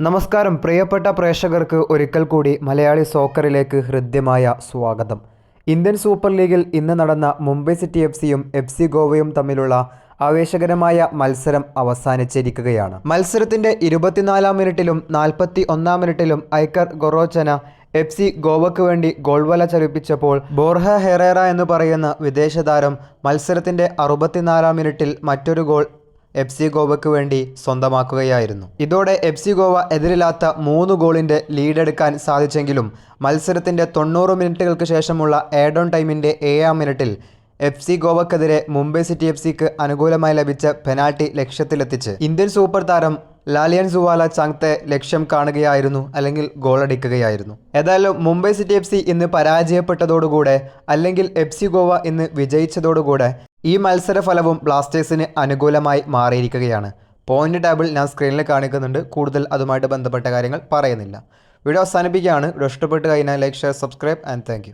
നമസ്കാരം. പ്രിയപ്പെട്ട പ്രേക്ഷകർക്ക് ഒരിക്കൽ കൂടി മലയാളി സോക്കറിലേക്ക് ഹൃദ്യമായ സ്വാഗതം. ഇന്ത്യൻ സൂപ്പർ ലീഗിൽ ഇന്ന് നടന്ന മുംബൈ സിറ്റി എഫ് സിയും എഫ് സി ഗോവയും തമ്മിലുള്ള ആവേശകരമായ മത്സരം അവസാനിച്ചിരിക്കുകയാണ്. മത്സരത്തിന്റെ ഇരുപത്തിനാലാം മിനിറ്റിലും നാൽപ്പത്തി ഒന്നാം മിനിറ്റിലും ഐക്കർ ഗൊറോച്ചന എഫ് സി ഗോവയ്ക്ക് വേണ്ടി ഗോൾവല ചലിപ്പിച്ചപ്പോൾ ബോർഹ ഹെറേറ എന്ന് പറയുന്ന വിദേശ താരം മത്സരത്തിന്റെ അറുപത്തിനാലാം മിനിറ്റിൽ മറ്റൊരു ഗോൾ എഫ് സി ഗോവയ്ക്ക് വേണ്ടി സ്വന്തമാക്കുകയായിരുന്നു. ഇതോടെ എഫ് സി ഗോവ എതിരില്ലാത്ത മൂന്ന് ഗോളിന്റെ ലീഡെടുക്കാൻ സാധിച്ചെങ്കിലും മത്സരത്തിന്റെ തൊണ്ണൂറ് മിനിറ്റുകൾക്ക് ശേഷമുള്ള ഏഡോൺ ടൈമിന്റെ ഏഴാം മിനിറ്റിൽ എഫ് സി ഗോവക്കെതിരെ മുംബൈ സിറ്റി എഫ് സിക്ക് അനുകൂലമായി ലഭിച്ച പെനാൽറ്റി ലക്ഷ്യത്തിലെത്തിച്ച്. ഇന്ത്യൻ സൂപ്പർ താരം ലാലിയൻ സുവാല ചാങ്തെ ലക്ഷ്യം കാണുകയായിരുന്നു അല്ലെങ്കിൽ ഗോളടിക്കുകയായിരുന്നു. ഏതായാലും മുംബൈ സിറ്റി എഫ് സി ഇന്ന് പരാജയപ്പെട്ടതോടുകൂടെ അല്ലെങ്കിൽ എഫ് സി ഗോവ ഇന്ന് വിജയിച്ചതോടുകൂടെ ഈ മത്സര ഫലവും ബ്ലാസ്റ്റേഴ്സിന് അനുകൂലമായി മാറിയിരിക്കുകയാണ്. പോയിന്റ് ടേബിൾ ഞാൻ സ്ക്രീനിൽ കാണിക്കുന്നുണ്ട്. കൂടുതൽ അതുമായിട്ട് ബന്ധപ്പെട്ട കാര്യങ്ങൾ പറയുന്നില്ല. വീഡിയോ അവസാനിപ്പിക്കുകയാണ്. വീഡിയോ ഇഷ്ടപ്പെട്ട് കഴിഞ്ഞാൽ like share subscribe and thank